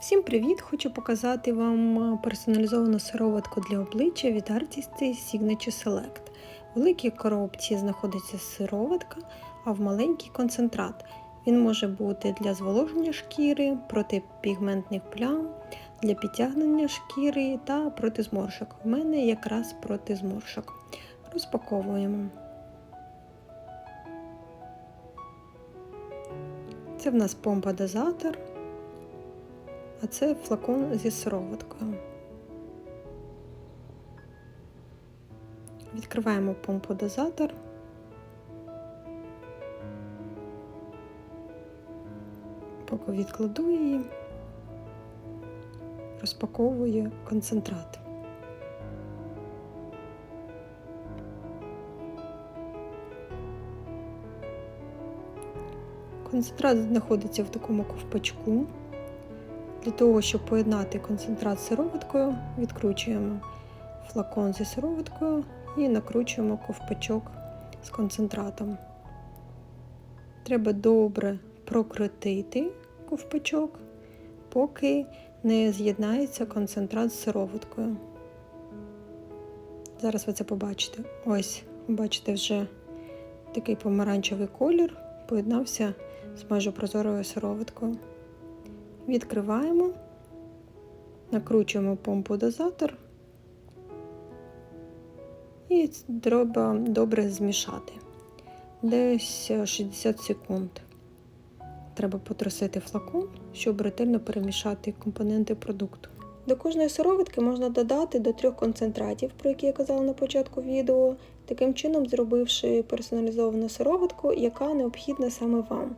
Всім привіт! Хочу показати вам персоналізовану сироватку для обличчя від артисти Signature Select. В великій коробці знаходиться сироватка, а в маленькій концентрат. Він може бути для зволоження шкіри, проти пігментних плям, для підтягнення шкіри та проти зморшок. У мене якраз проти зморшок. Розпаковуємо. Це в нас помпа-дозатор а це флакон зі сироваткою. Відкриваємо помпу-дозатор. Поки відкладу її, розпаковую концентрат. Концентрат знаходиться в такому ковпачку. Для того, щоб поєднати концентрат з сироваткою, відкручуємо флакон зі сироваткою і накручуємо ковпачок з концентратом. Треба добре прокрутити ковпачок, поки не з'єднається концентрат з сироваткою. Зараз ви це побачите. Ось, бачите, вже такий помаранчевий колір поєднався з майже прозорою сироваткою. Відкриваємо, накручуємо помпу дозатор і треба добре змішати. Десь 60 секунд. Треба потрусити флакон, щоб ретельно перемішати компоненти продукту. До кожної сироватки можна додати до трьох концентратів, про які я казала на початку відео, таким чином зробивши персоналізовану сироватку, яка необхідна саме вам.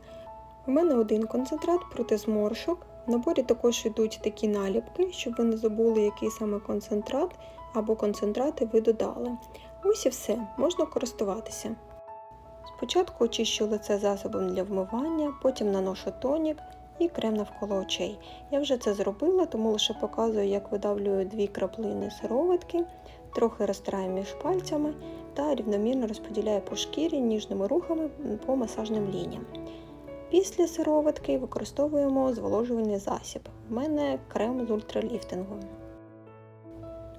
У мене один концентрат проти зморшок. В наборі також йдуть такі наліпки, щоб ви не забули, який саме концентрат або концентрати ви додали. Ось і все, можна користуватися. Спочатку очищу лице засобом для вмивання, потім наношу тонік і крем навколо очей. Я вже це зробила, тому лише показую, як видавлюю дві краплини сироватки, трохи розтираю між пальцями та рівномірно розподіляю по шкірі ніжними рухами по масажним лініям. Після сироватки використовуємо зволожувальний засіб. У мене крем з ультраліфтингом.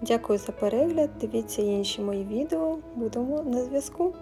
Дякую за перегляд. Дивіться інші мої відео. Будемо на зв'язку.